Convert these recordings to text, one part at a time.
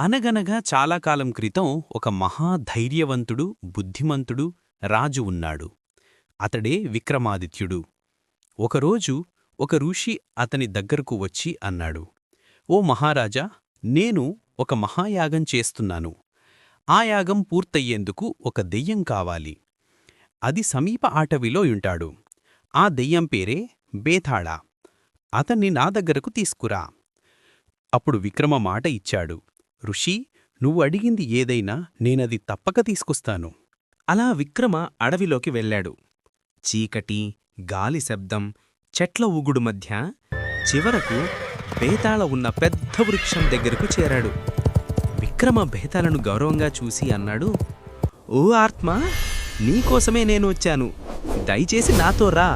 అనగనగా చాలా కాలం క్రితం ఒక మహా ధైర్యవంతుడు బుద్ధిమంతుడు రాజు ఉన్నాడు. అతడే విక్రమాదిత్యుడు. ఒకరోజు ఒక ఋషి అతని దగ్గరకు వచ్చి అన్నాడు ఓ మహారాజా నేను ఒక మహాయాగం చేస్తున్నాను. ఆ యాగం పూర్తయ్యేందుకు ఒక దెయ్యం కావాలి. అది సమీప ఆటవిలో ఉంటాడు. ఆ దెయ్యం పేరే బేతాళ. అతన్ని నా దగ్గరకు తీసుకురా. అప్పుడు విక్రమ మాట ఇచ్చాడు. ఋషి నువ్వు అడిగింది ఏదైనా నేనది తప్పక తీసుకొస్తాను. అలా విక్రమ అడవిలోకి వెళ్ళాడు. చీకటి గాలి శబ్దం చెట్ల ఊగుడు మధ్య చివరకు బేతాళ ఉన్న పెద్ద వృక్షం దగ్గరకు చేరాడు. విక్రమ బేతాలను గౌరవంగా చూసి అన్నాడు ఓ ఆత్మ నీకోసమే నేను వచ్చాను. దయచేసి నాతో రా.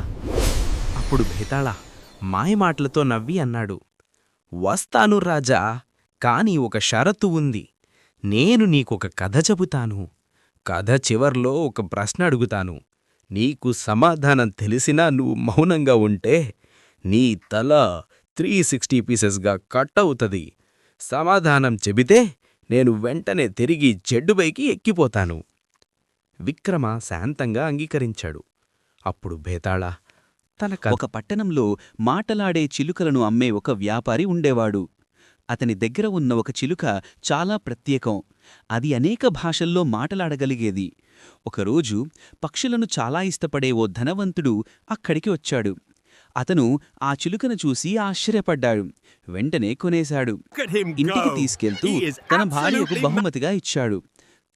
అప్పుడు బేతాళ మాయమాటలతో నవ్వి అన్నాడు. వస్తాను రాజా కాని ఒక షరతు ఉంది. నేను నీకొక కథ చెబుతాను. కథ చివర్లో ఒక ప్రశ్న అడుగుతాను. నీకు సమాధానం తెలిసినా నువ్వు మౌనంగా ఉంటే నీ తల త్రీ సిక్స్టీ పీసెస్గా కట్ అవుతుంది. సమాధానం చెబితే నేను వెంటనే తిరిగి చెడ్డుపైకి ఎక్కిపోతాను. విక్రమ శాంతంగా అంగీకరించాడు. అప్పుడు బేతాళ తన ఒక పట్టణంలో మాటలాడే చిలుకలను అమ్మే ఒక వ్యాపారి ఉండేవాడు. అతని దగ్గర ఉన్న ఒక చిలుక చాలా ప్రత్యేకం. అది అనేక భాషల్లో మాటలాడగలిగేది. ఒకరోజు పక్షులను చాలా ఇష్టపడే ఓ ధనవంతుడు అక్కడికి వచ్చాడు. అతను ఆ చిలుకను చూసి ఆశ్చర్యపడ్డాడు. వెంటనే కొనేశాడు. ఇంటికి తీసుకెళ్తూ తన భార్యకు బహుమతిగా ఇచ్చాడు.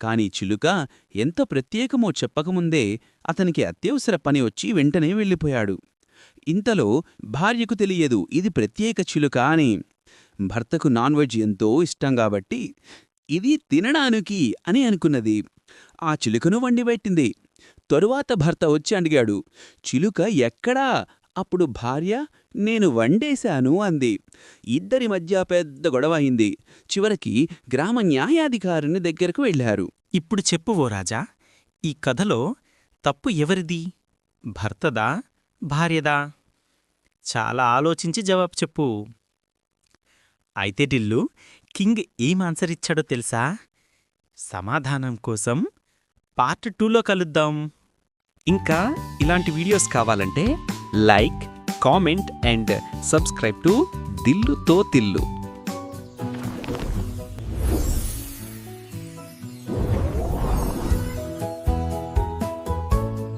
కాని చిలుక ఎంత ప్రత్యేకమో చెప్పకముందే అతనికి అత్యవసర పని వచ్చి వెంటనే వెళ్ళిపోయాడు. ఇంతలో భార్యకు తెలియదు ఇది ప్రత్యేక చిలుక అని. భర్తకు నాన్ వెజ్ ఎంతో ఇష్టం కాబట్టి ఇది తినడానికి అని అనుకున్నది. ఆ చిలుకను వండిపెట్టింది. తరువాత భర్త వచ్చి అడిగాడు చిలుక ఎక్కడా? అప్పుడు భార్య నేను వండేశాను అంది. ఇద్దరి మధ్య పెద్ద గొడవ అయింది. చివరికి గ్రామ న్యాయాధికారిని దగ్గరకు వెళ్ళారు ఇప్పుడు చెప్పు ఓ రాజా ఈ కథలో తప్పు ఎవరిది? భర్తదా? భార్యదా? చాలా ఆలోచించి జవాబు చెప్పు. అయితే టిల్లు కింగ్ ఏం ఆన్సర్ ఇచ్చాడో తెలుసా? సమాధానం కోసం పార్ట్ టూలో కలుద్దాం. ఇంకా ఇలాంటి వీడియోస్ కావాలంటే like comment and subscribe to దిల్లుతో Tillu.